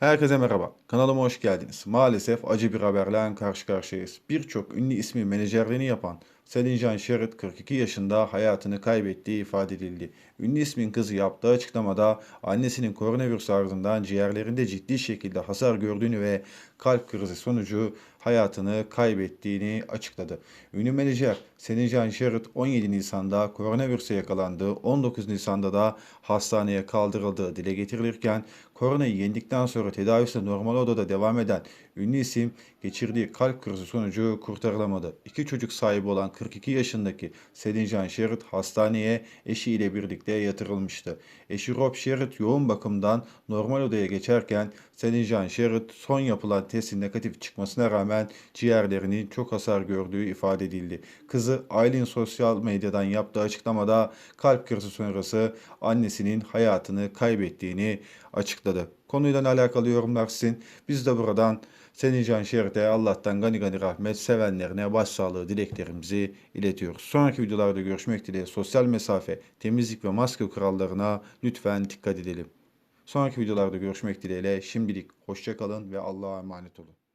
Herkese merhaba. Kanalıma hoş geldiniz. Maalesef acı bir haberle karşı karşıyayız. Birçok ünlü ismi menajerliğini yapan Selin Can Şerit 42 yaşında hayatını kaybettiği ifade edildi. Ünlü ismin kızı yaptığı açıklamada annesinin koronavirüs ardından ciğerlerinde ciddi şekilde hasar gördüğünü ve kalp krizi sonucu hayatını kaybettiğini açıkladı. Ünlü menajer Selin Can Şerit 17 Nisan'da koronavirüse yakalandı. 19 Nisan'da da hastaneye kaldırıldığı dile getirilirken koronayı yendikten sonra tedavisi normal odada devam eden ünlü isim geçirdiği kalp krizi sonucu kurtarılamadı. İki çocuk sahibi olan 42 yaşındaki Selin Can Şerit hastaneye eşiyle birlikte yatırılmıştı. Eşi Rob Şerit yoğun bakımdan normal odaya geçerken Selin Can Şerit son yapılan testin negatif çıkmasına rağmen ciğerlerinin çok hasar gördüğü ifade edildi. Kızı Aylin sosyal medyadan yaptığı açıklamada kalp krizi sonrası annesinin hayatını kaybettiğini açıkladı. Konuyla alakalı yorumlar sizin. Biz de buradan Selin Can Şerit'e Allah'tan gani gani rahmet sevenlerine başsağlığı dileklerimizi. Sonraki videolarda görüşmek dileğiyle sosyal mesafe, temizlik ve maske kurallarına lütfen dikkat edelim. Sonraki videolarda görüşmek dileğiyle şimdilik hoşçakalın ve Allah'a emanet olun.